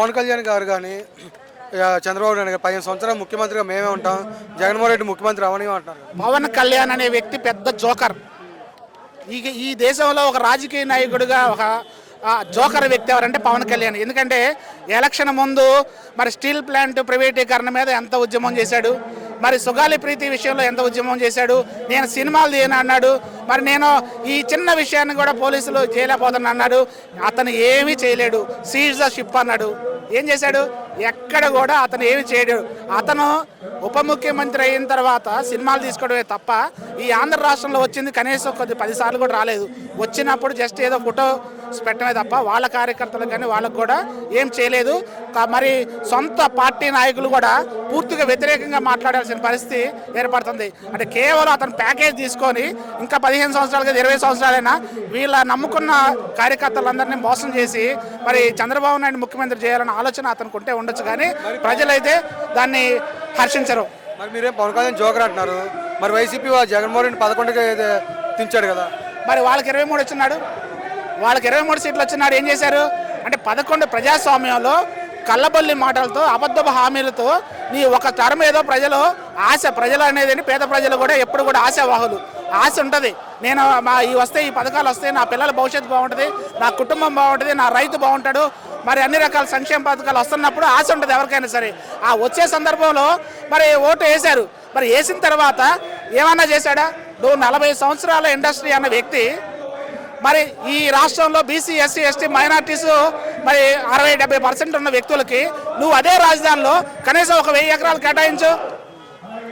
పవన్ కళ్యాణ్ గారు కానీ చంద్రబాబు నాయుడు గారు పదిహేను సంవత్సరాలు ముఖ్యమంత్రిగా మేమే ఉంటాం. జగన్మోహన్ రెడ్డి ముఖ్యమంత్రి అవని అంటున్నారు. పవన్ కళ్యాణ్ అనే వ్యక్తి పెద్ద జోకర్. ఈ ఈ దేశంలో ఒక రాజకీయ నాయకుడిగా ఒక జోకర్ వ్యక్తి ఎవరంటే పవన్ కళ్యాణ్. ఎందుకంటే ఎలక్షన్ ముందు మరి స్టీల్ ప్లాంట్ ప్రైవేటీకరణ మీద ఎంత ఉద్యమం చేశాడు మరి సుగాలి ప్రీతి విషయంలో ఎంత ఉద్యమం చేశాడు నేను సినిమాలు తీయను అన్నాడు మరి నేను ఈ చిన్న విషయాన్ని కూడా పోలీసులు చేయలేకపోతున్నా అన్నాడు అతను ఏమీ చేయలేడు. సీజ్ ద షిప్ అన్నాడు. ఏం చేశాడు? ఎక్కడ కూడా అతను ఏమి చేయడు. అతను ఉప ముఖ్యమంత్రి అయిన తర్వాత సినిమాలు తీసుకోవడమే తప్ప ఈ ఆంధ్ర రాష్ట్రంలో వచ్చింది కనీసం కొద్ది పదిసార్లు కూడా రాలేదు. వచ్చినప్పుడు జస్ట్ ఏదో ఫోటో పెట్టడమే తప్ప వాళ్ళ కార్యకర్తలకు కానీ వాళ్ళకు కూడా ఏం చేయలేదు. మరి సొంత పార్టీ నాయకులు కూడా పూర్తిగా వ్యతిరేకంగా మాట్లాడాల్సిన పరిస్థితి ఏర్పడుతుంది. అంటే కేవలం అతను ప్యాకేజ్ తీసుకొని ఇంకా పదిహేను సంవత్సరాలు కదా ఇరవై సంవత్సరాలైనా వీళ్ళ నమ్ముకున్న కార్యకర్తలందరినీ మోసం చేసి మరి చంద్రబాబు నాయుడు ముఖ్యమంత్రి చేయాలన్న ఆలోచన అతనికి ఉంటే ఉండొచ్చు కానీ ప్రజలైతే దాన్ని హర్షించరు. మరి మీరేం పవన్ కళ్యాణ్ జోకర్ అంటున్నారు? మరి వైసీపీ జగన్మోహన్ రెడ్డి పదకొండుకి దించాడు కదా. మరి వాళ్ళకి ఇరవై మూడు వచ్చినాడు. వాళ్ళకి ఇరవై మూడు సీట్లు వచ్చినాడు. ఏం చేశారు? అంటే పదకొండు ప్రజాస్వామ్యంలో కళ్ళబొల్లి మాటలతో అబద్ధపు హామీలతో నీ ఒక తరం ఏదో ప్రజలు ఆశ ప్రజలు అనేది పేద ప్రజలు కూడా ఎప్పుడు కూడా ఆశావాహులు. ఆశ ఉంటుంది. నేను మా ఈ వస్తే ఈ పథకాలు వస్తే నా పిల్లల భవిష్యత్తు బాగుంటుంది నా కుటుంబం బాగుంటుంది నా రైతు బాగుంటాడు మరి అన్ని రకాల సంక్షేమ పథకాలు వస్తున్నప్పుడు ఆశ ఉంటుంది ఎవరికైనా సరే. ఆ వచ్చే సందర్భంలో మరి ఓటు వేశారు. మరి వేసిన తర్వాత ఏమన్నా చేశాడా? నువ్వు నలభై సంవత్సరాల ఇండస్ట్రీ అన్న వ్యక్తి మరి ఈ రాష్ట్రంలో బీసీ ఎస్సీ ఎస్టీ మైనార్టీస్ మరి అరవై డెబ్బై పర్సెంట్ ఉన్న వ్యక్తులకి నువ్వు అదే రాజధానిలో కనీసం ఒక వెయ్యి ఎకరాలు కేటాయించు.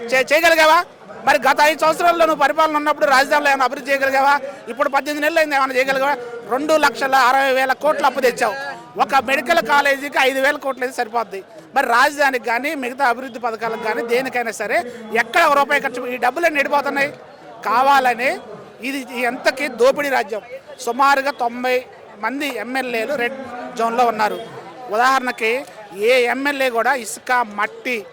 చే- చేయగలిగావా? మరి గత ఐదు సంవత్సరాల్లో నువ్వు పరిపాలన ఉన్నప్పుడు రాజధానిలో ఏమైనా అభివృద్ధి చేయగలిగావా? ఇప్పుడు పద్దెనిమిది నెలలు అయింది ఏమైనా చేయగలిగావా? రెండు లక్షల అరవై వేల కోట్లు అప్పు తెచ్చావు. ఒక మెడికల్ కాలేజీకి ఐదు వేల కోట్లు అయితే సరిపోద్ది. మరి రాజధానికి కానీ మిగతా అభివృద్ధి పథకాలకు కానీ దేనికైనా సరే ఎక్కడ రూపాయి ఖర్చు ఈ డబ్బులన్నీ ఎడిపోతున్నాయి. కావాలని ఇది ఎంతకి దోపిడీ రాజ్యం. సుమారుగా తొంభై మంది ఎమ్మెల్యేలు రెడ్ జోన్లో ఉన్నారు. ఉదాహరణకి ఏ ఎమ్మెల్యే కూడా ఇసుక మట్టి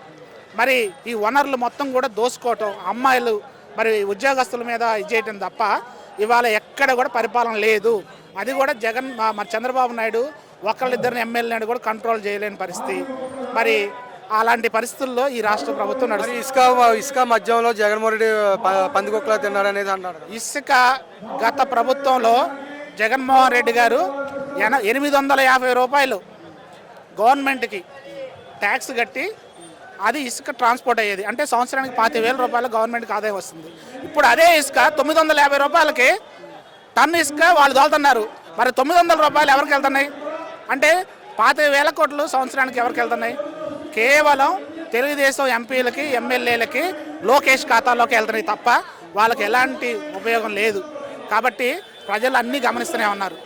మరి ఈ వనరులు మొత్తం కూడా దోసుకోవటం అమ్మాయిలు మరి ఉద్యోగస్తుల మీద ఇది చేయటం తప్ప ఇవాళ ఎక్కడ కూడా పరిపాలన లేదు. అది కూడా జగన్ మా- మరి చంద్రబాబు నాయుడు ఒకళ్ళిద్దరిని ఎమ్మెల్యేని కూడా కంట్రోల్ చేయలేని పరిస్థితి. మరి అలాంటి పరిస్థితుల్లో ఈ రాష్ట్ర ప్రభుత్వం నడుస్తుంది. ఇసుక ఇసుక మధ్యంలో జగన్మోహన్ రెడ్డి పందికొక్కలా తిన్నాడు అనేది కదా. ఇసుక గత ప్రభుత్వంలో జగన్మోహన్ రెడ్డి గారు ఎన ఎనిమిది వందల యాభై రూపాయలు గవర్నమెంట్కి ట్యాక్స్ కట్టి అది ఇసుక ట్రాన్స్పోర్ట్ అయ్యేది. అంటే సంవత్సరానికి పాతి వేల రూపాయలు గవర్నమెంట్కి ఆదాయం వస్తుంది. ఇప్పుడు అదే ఇసుక తొమ్మిది వందల యాభై రూపాయలకి టన్ ఇసుక వాళ్ళు దోలుతున్నారు మరి తొమ్మిది వందల రూపాయలు ఎవరికి వెళ్తున్నాయి? అంటే పాతి వేల కోట్లు సంవత్సరానికి ఎవరికి వెళ్తున్నాయి? కేవలం తెలుగుదేశం ఎంపీలకి ఎమ్మెల్యేలకి లోకేష్ ఖాతాలోకి వెళ్తున్నాయి తప్ప వాళ్ళకి ఎలాంటి ఉపయోగం లేదు. కాబట్టి ప్రజలు అన్నీ గమనిస్తూనే ఉన్నారు.